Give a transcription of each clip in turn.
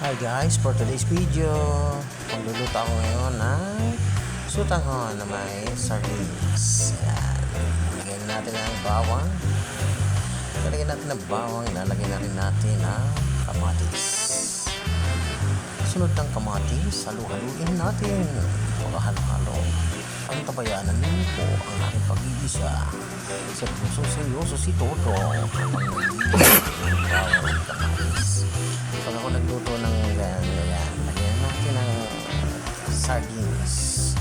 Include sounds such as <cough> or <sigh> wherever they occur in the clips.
Hi guys, for today's video, magluluto ako ngayon ng sutanghon na may sardines. Ayan. Lagyan natin ng bawang. Lagyan natin ng bawang, ilalagyan na rin natin ng kamatis. Sunod ng kamatis, halu-haluin natin. Pagkahalo-halo. Ang tabayanan po ang aking pag-ibisa. Seryoso, seryoso si Toto. Sardines.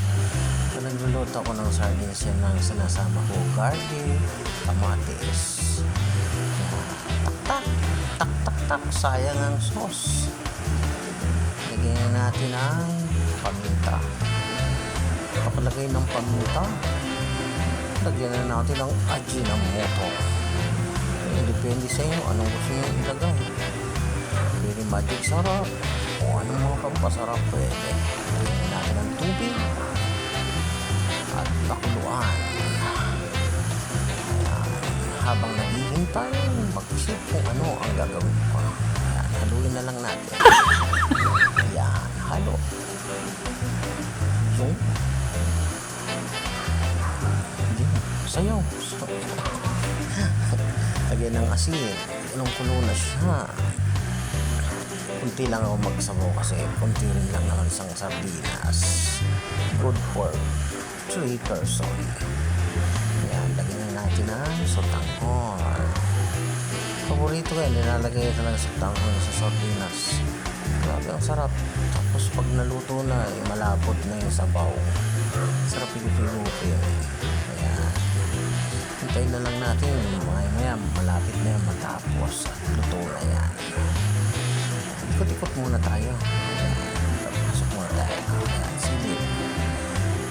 Pag nagluluto ako ng sardines, yan ang sinasama ko. Garlic, kamatis. Yan. Tak, tak, tak, tak, tak. Sayang ang sauce. Lagyan natin ang paminta. Kapalagay ng paminta, lagyan na natin ng ajinomoto. Depende sa inyo anong gusto nyo ilagay. Pwede magic sarap o anong mga pampasarap pwede. Lagyan natin ng tubig at pakuluan. Habang naghihintay, mag-isip kung ano ang gagawin ko. Ayan, haluin na lang natin. Ayan, halo. Yung. Sayaw. <laughs> Lagyan ng asin. Anong kulo na siya. Kunti lang ako magsabaw kasi kunti rin lang naman isang sardinas. Good for three person. Ayan, lagyan na natin ang sotanghon. Paborito ko yan, nilalagay talaga sa sotanghon sa sardinas. Grabe, ang sarap. Tapos pag naluto na, eh, malapot na yung sabaw. Sarap ilupin-lupin. Ayan. Hintayin na lang natin. Maya maya, malapit na yan matapos. At luto na yan. Ikot-ikot muna tayo. Pasok muna tayo. Ayan.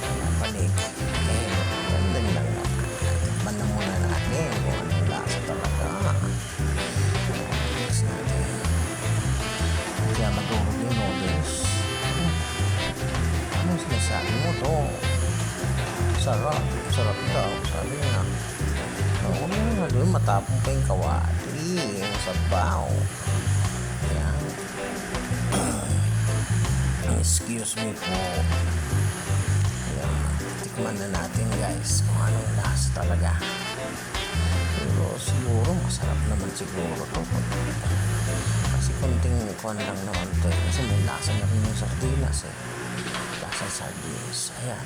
Ayan, balik. Ayan, ganda lang na muna natin kung anong lasa talaga. Mix natin. Kaya madurog yung noodles. Anong sinasabi mo to? Sarap. Sarap daw. Sabi niya. Oo doon matapong pa yung kawali. Yung sabaw. Excuse me po. Ayan. Tikman na natin guys kung anong lasa talaga. Pero siguro masarap naman siguro to. Kasi konting kuhan lang naman to. Kasi may lasa na rin yung sardinas eh. Lasang sardines. Ayan.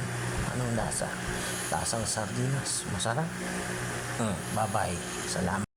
Anong lasa? Lasang sardinas. Masarap. Hmm. Bye-bye. Salamat.